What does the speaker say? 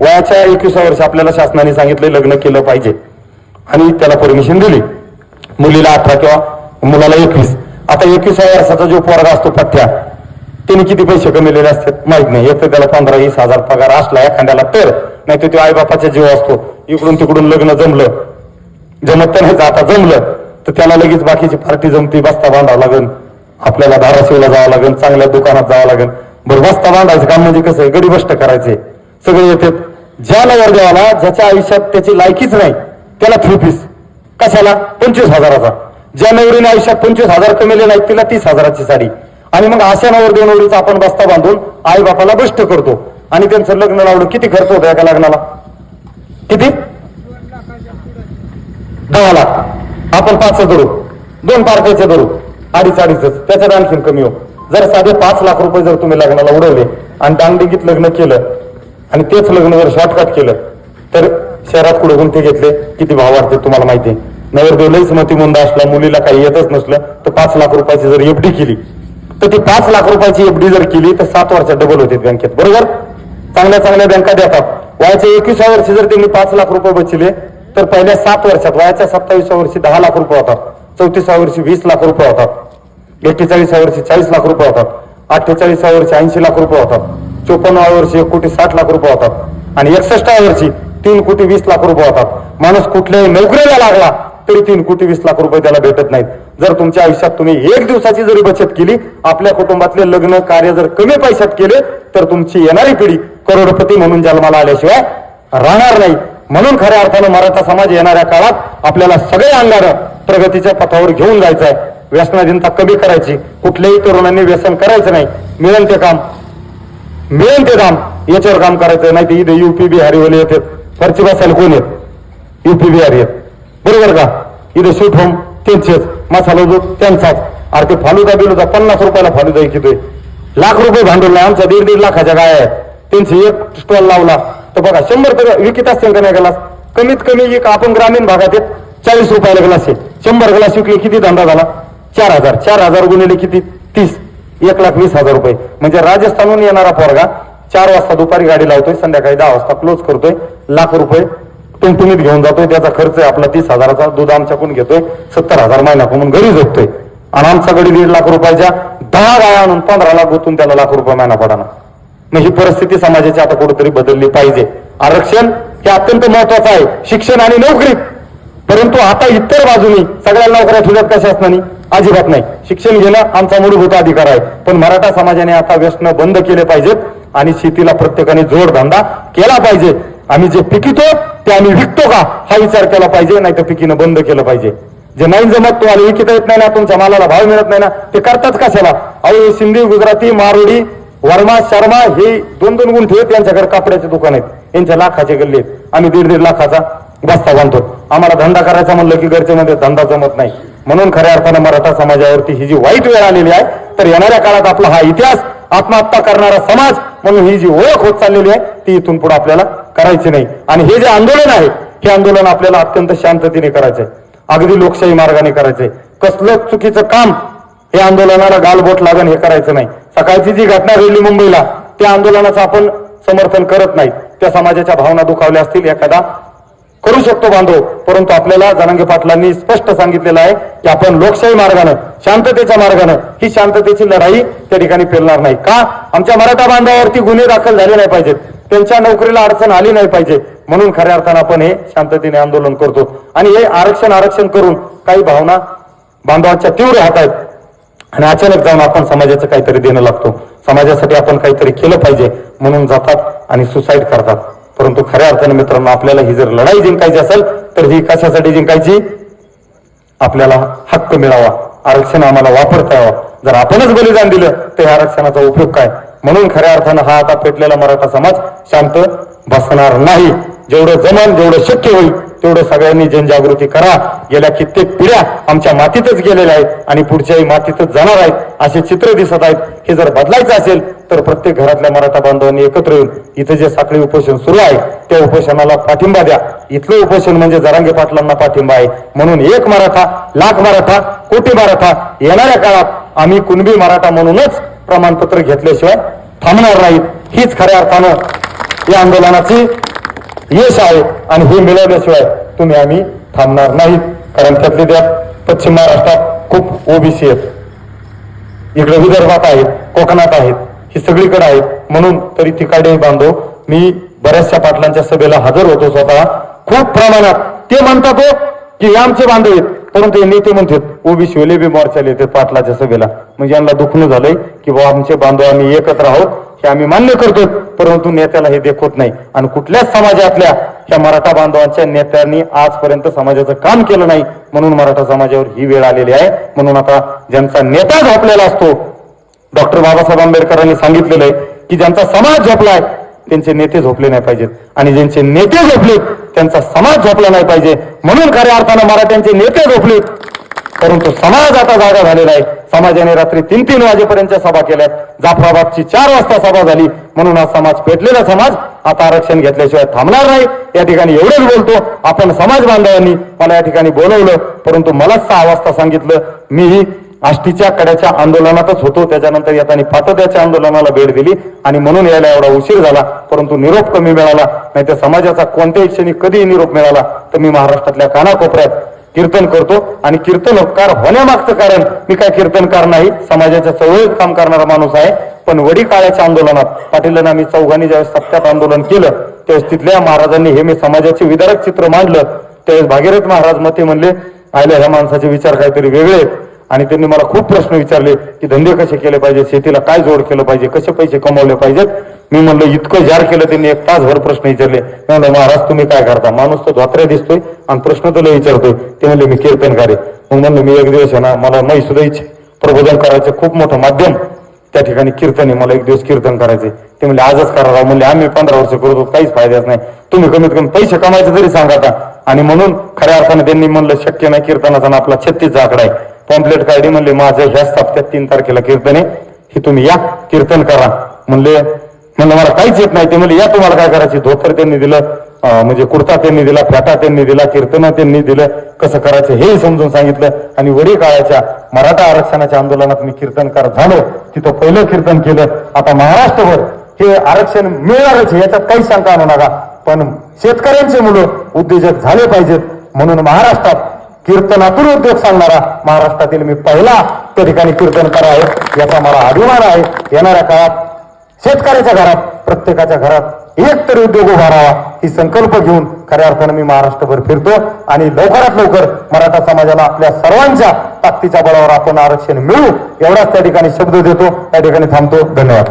वयाच्या एकविसा वर्षी आपल्याला शासनाने सांगितले लग्न केलं पाहिजे. आणि त्याला परमिशन दिली. मुलीला अठरा किंवा मुलाला एकवीस. आता एकविसाव्या वर्षाचा जो पोरगा असतो पथ्या त्याने किती पैसे कमवलेले असतात माहीत नाही. एक तर त्याला पंधरा वीस हजार पगार असला एखाद्याला तर नाही तर तो आईबापाचा जीव असतो. इकडून तिकडून लग्न जमलं. जमत नाही आता जमलं. तर त्याला लगेच बाकीची पार्टी जमती बस्ता बांधावं लागेल आपल्याला धाराशिवला जावं लागेल चांगल्या दुकानात जावं लागेल बरं बस्ता बांधायचं काम म्हणजे कसं आहे? गडीबष्ट करायचे. सगळे येतात. ज्या नवरदेवाला ज्याच्या आयुष्यात त्याची लायकीच नाही त्याला थ्री पीस कशाला? पंचवीस हजाराचा. ज्या नवरीने आयुष्यात पंचवीस हजार कमेले नाहीत तिला तीस हजाराची साडी. आणि मग अशा नवरदेव नवरीचा आपण बस्ता बांधून आई बापाला बष्ट करतो. आणि त्यांचं लग्न लावलं किती खर्च होतो एका लग्नाला? किती? दहा लाख. आपण पाच धरू. दोन पार्ट्याचे धरू. अडीच अडीचच. त्याच्यात आणखीन कमी हो. जर साधे पाच लाख रुपये जर तुम्ही लग्नाला उडवले आणि दांगडिगीत लग्न केलं आणि तेच लग्न जर शॉर्टकट केलं तर शहरात कुठे गुंठे घेतले? किती भाव वाढते तुम्हाला माहिती आहे? नवरदेव लईच मतिमंद असला मुलीला काही येतच नसलं तर पाच लाख रुपयाची जर एफडी केली तर ती पाच लाख रुपयाची एफडी जर केली तर सात वर्षात डबल होते बँकेत. बरोबर? चांगल्या चांगल्या बँका देतात. वयाच्या एकविसा वर्षी जर त्यांनी पाच लाख रुपये बचले तर पहिल्या सात वर्षात वयाच्या सत्तावीसा वर्षी दहा लाख रुपये होतात. चौतीसा वर्षी वीस लाख रुपये होतात. एक्केचाळीसा वर्षी चाळीस लाख रुपये होतात. अठ्ठेचाळीसा वर्षी ऐंशी लाख रुपये होतात. चोपन्नाव्या वर्षी एक कोटी साठ लाख रुपये होतात. आणि एकसष्टाव्या वर्षी तीन कोटी वीस लाख रुपये होतात. माणूस कुठल्याही नोकरीला लागला तरी तीन कोटी वीस लाख रुपये त्याला भेटत नाहीत. जर तुमच्या आयुष्यात तुम्ही एक दिवसाची जरी बचत केली आपल्या कुटुंबातले लग्न कार्य जर कमी पैशात केले तर तुमची येणारी पिढी करोडपती म्हणून जन्माला आल्याशिवाय राहणार नाही. म्हणून खऱ्या अर्थानं मराठा समाज येणाऱ्या काळात आपल्याला सगळे अंगानं प्रगतीच्या पथावर घेऊन जायचं आहे व्यसनाधीनता कमी करायची. कुठल्याही तरुणांनी व्यसन करायचं नाही. मिळेल ते काम. मिळेल ते काम याच्यावर काम करायचं नाही ते इथे युपी बिहारीवाले येतात. फरची बसायला कोण येत युपी बिहारी येत. बरोबर का? इथे शूट होम त्यांचेच मसाला जो त्यांचाच अरे ते फालुदा बिलुदा पन्नास रुपयाला फालुदा किती लाख रुपये भांडवल नाही. दीड दीड लाखाच्या गाय आहेत. त्यांचे एक स्टॉल लावला. तर बघा शंभर तर विकत असतील का नाही ग्लास कमीत कमी एक आपण ग्रामीण भागात एक चाळीस रुपयाला ग्लास आहे. शंभर ग्लास विकले किती धंदा झाला? चार हजार. चार हजार गुणिले किती? तीस. एक लाख वीस हजार रुपये. म्हणजे राजस्थानहून येणारा पोरगा चार वाजता दुपारी गाडी लावतोय संध्याकाळी दहा वाजता क्लोज करतोय लाख रुपये टुमटुमीत घेऊन जातोय त्याचा खर्च आहे आपला तीस हजाराचा दूध आमच्याकडून घेतोय सत्तर हजार महिन्याकडून घरी झोपतोय. आणि आमचा गडी दीड लाख रुपयाच्या दहा गाया आणून पंधरा लाख गुंतून त्याला लाख रुपये महिना पडाना मग ही परिस्थिती समाजाची आता कुठेतरी बदलली पाहिजे. आरक्षण हे अत्यंत महत्वाचं आहे. शिक्षण आणि नोकरी. परंतु आता इतर बाजूनी सगळ्या नोकऱ्या ठेवल्यात का शासनाने अजिबात नाही. शिक्षण घेणं आमचा मूलभूत अधिकार आहे. पण मराठा समाजाने आता व्यसन बंद केले पाहिजेत आणि शेतीला प्रत्येकाने जोडधंदा केला पाहिजे. आम्ही जे पिकितो ते आम्ही विकतो का? हा विचार केला पाहिजे नाही तर पिकीनं बंद केलं पाहिजे. जे नाही जमत तुम्हाला विकता येत नाही ना तुमच्या मालाला भाव मिळत नाही ना ते करताच कशाला? अहो सिंधी गुजराती मारुडी वर्मा शर्मा हे दोन दोन गुण आहेत यांच्याकडे कपड्याचे दुकान आहेत. यांच्या लाखाचे गल्ले आहेत. आम्ही दीड दीड लाखाचा बस्ता बांधतो. आम्हाला धंदा करायचा म्हणलं की घरच्यामध्ये धंदा जमत नाही. म्हणून खऱ्या अर्थानं मराठा समाजावरती ही जी वाईट वेळ आलेली आहे तर येणाऱ्या काळात आपला हा इतिहास आत्महत्या करणारा समाज म्हणून ही जी ओळख होत चाललेली आहे ती इथून पुढे आपल्याला करायची नाही. आणि हे जे आंदोलन आहे हे आंदोलन आपल्याला अत्यंत शांततेने करायचंय. अगदी लोकशाही मार्गाने करायचंय. कसलं चुकीचं काम हे आंदोलनाला गालबोट लागण हे करायचं नाही. सकाळची जी घटना घडली मुंबईला त्या आंदोलनाचं आपण समर्थन करत नाही. त्या समाजाच्या भावना दुखावल्या असतील एखादा करू शकतो बांधव. परंतु आपल्याला जनांगे पाटलांनी स्पष्ट सांगितलेलं आहे की आपण लोकशाही मार्गानं शांततेच्या मार्गानं ही शांततेची लढाई त्या ठिकाणी पेलणार नाही. का? आमच्या मराठा बांधवावरती गुन्हे दाखल झाले नाही पाहिजेत. त्यांच्या नोकरीला अडचण आली नाही पाहिजे. म्हणून खऱ्या अर्थानं आपण हे शांततेने आंदोलन करतो. आणि हे आरक्षण आरक्षण करून काही भावना बांधवांच्या तीव्र हात आहेत. आणि अचानक जाऊन आपण समाजाचं काहीतरी देणं लागतो. समाजासाठी आपण काहीतरी केलं पाहिजे. म्हणून जातात आणि सुसाईड करतात. परंतु खऱ्या अर्थाने मित्रांनो आपल्याला ही जर लढाई जिंकायची असेल तर ही कशासाठी जिंकायची? आपल्याला हक्क मिळावा आरक्षण आम्हाला वापरता यावा. जर आपणच बलिदान दिलं तर या आरक्षणाचा उपयोग काय? म्हणून खऱ्या अर्थानं हा आता पेटलेला मराठा समाज शांत बसणार नाही. जेवढं जमान जेवढं शक्य होईल तेवढं सगळ्यांनी जनजागृती करा. गेल्या कित्येक पिढ्या आमच्या मातीतच गेलेल्या आहेत आणि पुढच्याही मातीतच जाणार आहेत असे चित्र दिसत आहेत. हे जर बदलायचं असेल तर प्रत्येक घरातल्या मराठा बांधवांनी एकत्र येऊन इथं जे साखळी उपोषण सुरू आहे त्या उपोषणाला पाठिंबा द्या. इथलं उपोषण म्हणजे जरांगे पाटलांना पाठिंबा आहे. म्हणून एक मराठा लाख मराठा कोटी मराठा येणाऱ्या काळात आम्ही कुणबी मराठा म्हणूनच प्रमाणपत्र घेतल्याशिवाय थांबणार नाहीत. हीच खऱ्या अर्थानं या आंदोलनाची यश आहे आणि हे मिळवल्याशिवाय तुम्ही आम्ही थांबणार नाहीत. कारण त्यातले त्यात पश्चिम महाराष्ट्रात खूप ओबीसी आहेत. इकडे विदर्भात आहेत कोकणात आहेत ही सगळीकडे आहेत. म्हणून तरी तिकडे बांधव मी बऱ्याचशा पाटलांच्या सभेला हजर होतो स्वतः. खूप प्रमाणात. ते म्हणतात हो की हे आमचे बांधव आहेत. परंतु हे नेते म्हणतात ओबीसी वेले बी मोर्चाला येतात पाटलाच्या सभेला. म्हणजे यांना दुखणं झालंय की बाबा आमचे बांधव आम्ही एकत्र आहोत. हे आम्ही मान्य करतो परंतु नेत्याला हे देखवत नाही. आणि कुठल्याच समाजातल्या ह्या मराठा बांधवांच्या नेत्यांनी आजपर्यंत समाजाचं काम केलं नाही म्हणून मराठा समाजावर ही वेळ आलेली आहे. म्हणून आता ज्यांचा नेता झोपलेला असतो डॉक्टर बाबासाहेब आंबेडकरांनी सांगितलेलं आहे की ज्यांचा समाज झोपलाय त्यांचे नेते झोपले नाही पाहिजेत. आणि ज्यांचे नेते झोपलेत त्यांचा समाज झोपला नाही पाहिजे. म्हणून खऱ्या अर्थानं मराठ्यांचे नेते झोपलेत. परंतु समाज आता जागा झालेला आहे. समाजाने रात्री तीन तीन वाजेपर्यंतच्या सभा केल्या जाफराबादची चार वाजता सभा झाली. म्हणून हा समाज पेटलेला समाज. आता आरक्षण घेतल्याशिवाय थांबणार नाही. या ठिकाणी एवढंच बोलतो. आपण समाज बांधवांनी मला या ठिकाणी बोलवलं. परंतु मलाच सहा वाजता सांगितलं. मी आष्टीच्या कड्याच्या आंदोलनातच होतो. त्याच्यानंतर येताना पाटोद्याच्या आंदोलनाला भेट दिली. आणि म्हणून यायला एवढा उशीर झाला. परंतु निरोप कमी मिळाला. नाही तर समाजाचा कोणत्याही क्षणी कधीही निरोप मिळाला. तर मी महाराष्ट्रातल्या कानाकोपऱ्यात कीर्तन करतो आणि कीर्तनकार होण्यामागचं कारण मी काय कीर्तनकार नाही समाजाच्या चळवळीत काम करणारा माणूस आहे. पण वडी काळाच्या आंदोलनात पाटीलांना मी चौघांनी ज्यावेळेस सत्यात आंदोलन केलं त्यावेळेस तिथल्या महाराजांनी हे मी समाजाचे विदारक चित्र मांडलं. त्यावेळेस भागीरथ महाराज मते म्हणले आयल्या ह्या माणसाचे विचार काहीतरी वेगळे आणि त्यांनी मला खूप प्रश्न विचारले की धंदे कसे केले पाहिजे शेतीला काय जोड केलं पाहिजे कसे पैसे कमवले पाहिजेत? मी म्हणलं इतकं जार केलं त्यांनी एक तासभर प्रश्न विचारले. मी म्हणलं महाराज तुम्ही काय करता? माणूस तो धोत्र्या दिसतोय आणि प्रश्न तुला विचारतोय. ते म्हणले मी कीर्तनकार आहे मग म्हणलं मी एक दिवस आहे ना मला मै सुद्धा इच्छा प्रबोधन करायचं खूप मोठं माध्यम. त्या ठिकाणी कीर्तन आहे मला एक दिवस कीर्तन करायचे ते म्हणले आजच करा. राव म्हणले आम्ही पंधरा वर्ष करतो काहीच फायद्याच नाही. तुम्ही कमीत कमी पैसे कमायचे तरी सांगा आता. आणि म्हणून खऱ्या अर्थाने त्यांनी म्हणलं शक्य नाही कीर्तनाचा आणि आपला छत्तीसचा आकडा आहे. पॉम्पलेट काढली म्हणले माझं ह्या सप्त्यात तीन तारखेला कीर्तन आहे. हे तुम्ही या कीर्तन करा. म्हणले म्हणलं मला काहीच येत नाही. ते म्हणजे या तुम्हाला काय करायची? धोतर त्यांनी दिलं म्हणजे कुर्ता त्यांनी दिला फॅटा त्यांनी दिला कीर्तन त्यांनी दिलं कसं करायचं हेही समजून सांगितलं. आणि वडी काळाच्या मराठा आरक्षणाच्या आंदोलनात मी कीर्तनकार झालो. तिथं पहिलं कीर्तन केलं. आता महाराष्ट्रभर हे आरक्षण मिळणारच याच्यात काही शंका आणू नका. पण शेतकऱ्यांचे मुलं उद्योजक झाले पाहिजेत. म्हणून महाराष्ट्रात कीर्तनातून उद्योग सांगणारा महाराष्ट्रातील मी पहिला त्या ठिकाणी कीर्तनकार आहे याचा मला अभिमान आहे. येणाऱ्या काळात शेतकऱ्याच्या घरात प्रत्येकाच्या घरात एक तरी उद्योग उभा राहावा ही संकल्प घेऊन खऱ्या अर्थानं मी महाराष्ट्रभर फिरतो आणि लवकरात लवकर मराठा समाजाला आपल्या सर्वांच्या ताकदीच्या बळावर आपण आरक्षण मिळू एवढाच त्या ठिकाणी शब्द देतो. त्या ठिकाणी थांबतो. धन्यवाद.